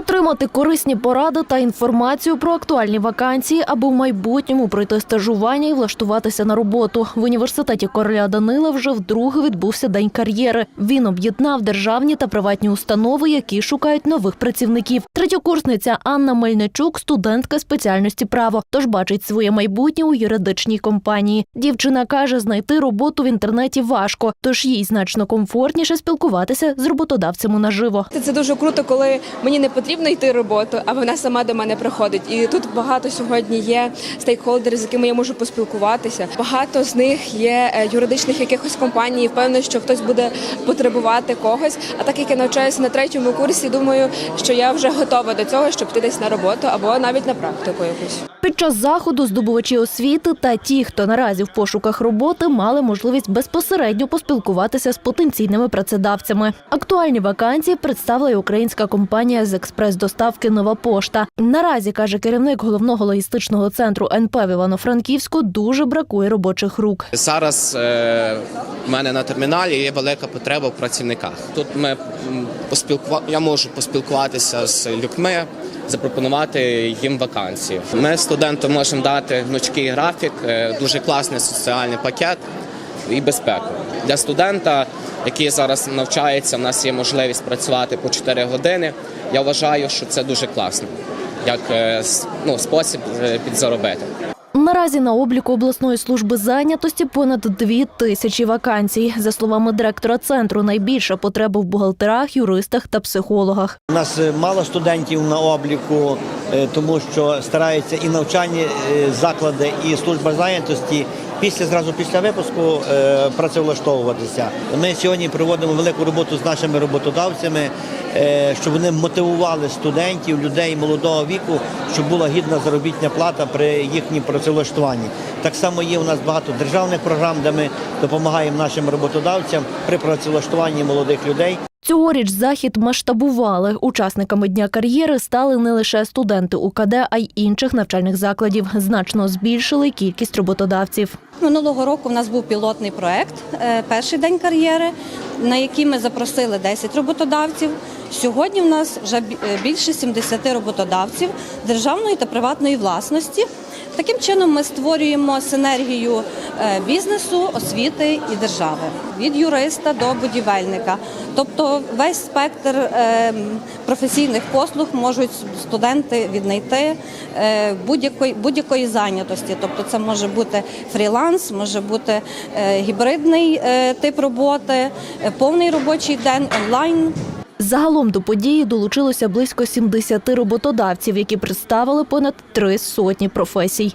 Отримати корисні поради та інформацію про актуальні вакансії, аби в майбутньому пройти стажування і влаштуватися на роботу. В університеті короля Данила вже вдруге відбувся день кар'єри. Він об'єднав державні та приватні установи, які шукають нових працівників. Третьокурсниця Анна Мельничук студентка спеціальності право, тож бачить своє майбутнє у юридичній компанії. Дівчина каже, знайти роботу в інтернеті важко, тож їй значно комфортніше спілкуватися з роботодавцями наживо. Це дуже круто, коли мені не потрібно йти роботу, а вона сама до мене приходить. І тут багато сьогодні є стейкхолдери, з якими я можу поспілкуватися. Багато з них є е, юридичних якихось компаній. Впевнена, що хтось буде потребувати когось. А так як я навчаюся на третьому курсі, думаю, що я вже готова до цього, щоб піти десь на роботу або навіть на практику якусь. Під час заходу здобувачі освіти та ті, хто наразі в пошуках роботи, мали можливість безпосередньо поспілкуватися з потенційними працедавцями. Актуальні вакансії представила й українська компанія з експрес-доставки Нова пошта. Наразі каже керівник головного логістичного центру НП в Івано-Франківську, дуже бракує робочих рук. Зараз е, в мене на терміналі є велика потреба в працівниках. Тут ми поспілкува... я можу поспілкуватися з людьми, запропонувати їм вакансії. Ми студентам можемо дати гнучкий графік, е, дуже класний соціальний пакет і безпеку. Для студента, який зараз навчається, в нас є можливість працювати по 4 години. Я вважаю, що це дуже класно, як е, ну, спосіб е, підзаробити. Наразі на обліку обласної служби зайнятості понад дві тисячі вакансій. За словами директора центру, найбільша потреба в бухгалтерах, юристах та психологах. У нас е, мало студентів на обліку, е, тому що стараються і навчальні е, заклади, і служба зайнятості після зразу після випуску працевлаштовуватися. Ми сьогодні проводимо велику роботу з нашими роботодавцями, щоб вони мотивували студентів, людей молодого віку, щоб була гідна заробітня плата при їхнім працевлаштуванні. Так само є у нас багато державних програм, де ми допомагаємо нашим роботодавцям при працевлаштуванні молодих людей. Цьогоріч захід масштабували. Учасниками дня кар'єри стали не лише студенти УКД, а й інших навчальних закладів. Значно збільшили кількість роботодавців. Минулого року в нас був пілотний проект е, Перший день кар'єри, на які ми запросили 10 роботодавців. Сьогодні в нас вже е, більше 70 роботодавців державної та приватної власності. Таким чином ми створюємо синергію бізнесу, освіти і держави від юриста до будівельника. Тобто весь спектр е, професійних послуг можуть студенти віднайти е, будь-якої будь-якої зайнятості. Тобто, це може бути фріланс, може бути е, гібридний е, тип роботи, е, повний робочий день онлайн. Загалом до події долучилося близько 70 роботодавців, які представили понад три сотні професій.